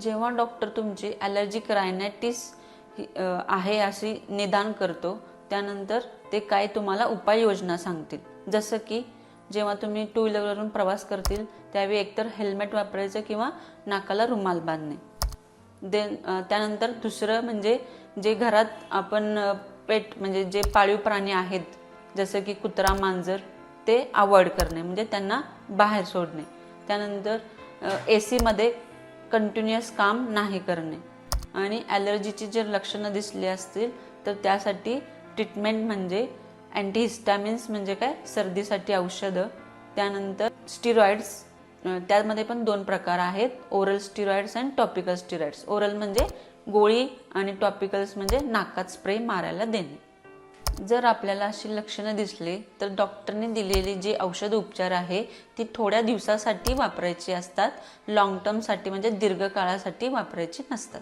जेव्हा डॉक्टर तुमची ॲलर्जिक रायनायटिस आहे अशी निदान करतो त्यानंतर ते काय तुम्हाला उपाययोजना सांगतील. जसं की जेव्हा तुम्ही टू व्हीलरवरून प्रवास करतील त्यावेळी एकतर हेल्मेट वापरायचं किंवा नाकाला रुमाल बांधणे. देन त्यानंतर दुसरं म्हणजे जे घरात आपण पेट म्हणजे जे पाळीव प्राणी आहेत जसं की कुत्रा मांजर ते अवॉइड करणे म्हणजे त्यांना बाहेर सोडणे. त्यानंतर ए सीमध्ये कंटिन्युअस काम नाही करणे. आणि ॲलर्जीची जर लक्षणं दिसली असतील तर त्यासाठी ट्रीटमेंट म्हणजे अँटीहिस्टॅमिन्स म्हणजे काय? सर्दीसाठी औषधं. त्यानंतर स्टिरॉइड्स त्यामध्ये पण दोन प्रकार आहेत oral steroids and topical steroids. Oral म्हणजे गोळी आणि टॉपिकल्स म्हणजे नाकात स्प्रे मारायला देणे. जर आपल्याला अशी लक्षणं दिसली तर डॉक्टरने दिलेली जी औषध उपचार आहे ती थोड्या दिवसासाठी वापरायची असतात. लॉंग टर्मसाठी म्हणजे दीर्घकाळासाठी वापरायची नसतात.